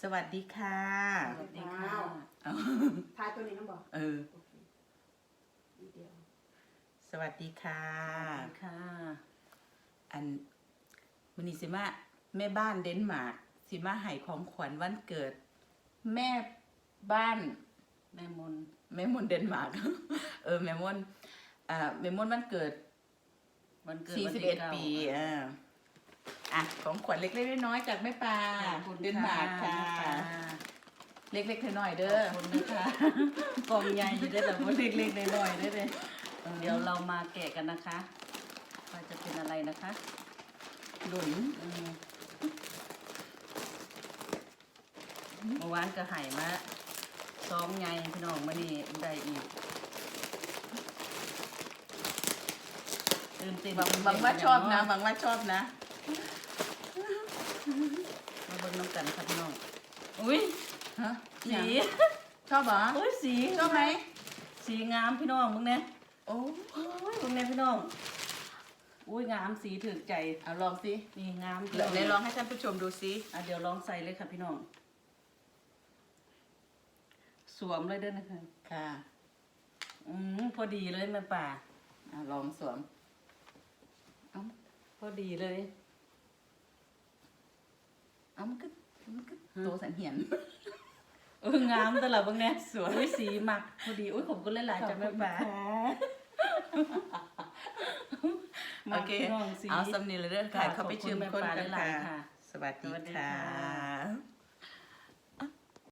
สวัสดีค่ะ สวัสดีค่ะ เอาทายตัวนี้น้ำบอกเออ โอเคนิดเดียวสวัสดีค่ะ ค่ะ อันมันนี้สิมาแม่บ้านเดนมาร์กสิมาให้ของขวัญวันเกิด แม่บ้านแม่มนแม่มนเดนมาร์ก เออแม่มนอ่าแม่มนวันเกิด วันเกิดวันที่ก้า41ปีเออ อะของขวัญเล็กๆน้อยๆจากแม่ปลาขอบคุณเดนมาร์กค่ะแม่ปลาเล็กๆน้อยๆขเด้ออบคุณนะคะกล่องใหญ่อยู่ได้แต่ว่าเล็กๆน้อยๆได้เลยเดี๋ยวเรามาแกะกันนะคะว่าจะเป็นอะไรนะคะหลุนอืมเมื่อวานก็ไห่มาซ้อมไงพี่น้องมานี่ได้อีกตื่นเต้นหวังหวังว่าชอบนะหวังว่าชอบนะ มาเบิ่งน้ำกันค่ะพี่น้องอุ้ยฮะสี ชอบเหรอโอ้ยสีชอบไหมสีงามพี่น้องมึงเนี่ยโอ้โอ้ยมึงเนี่ยพี่น้องอุ้ยงามสีถึกใจเอาลองสินี่งามพี่เดี๋น้ยอวงในลองให้ท่านผู้ชมดูสิอะเดี๋ยวลองใส่เลยค่ะพี่น้อง สวมเลยเด้อนะคะค่ะ อืมพอดีเลยแม่ป่าอะลองสวมเอ้าพอดีเลย เอามันก็มันก็โตสันเหียนเอองามแต่ละบางเนี่ยสวยอุ้ยสีหมักพอดีอุ้ยผมก็เล่นหลายๆจ้ะแม่ป่าโอเคมักพี่น้งสีเอาสำนีเลยเด้อค่ะค่ะเขาไปขอบคุณชื่มแม่คนปลากันหลายค่ะๆค่ะสวัสดีสวัสดีค่ค่ะะ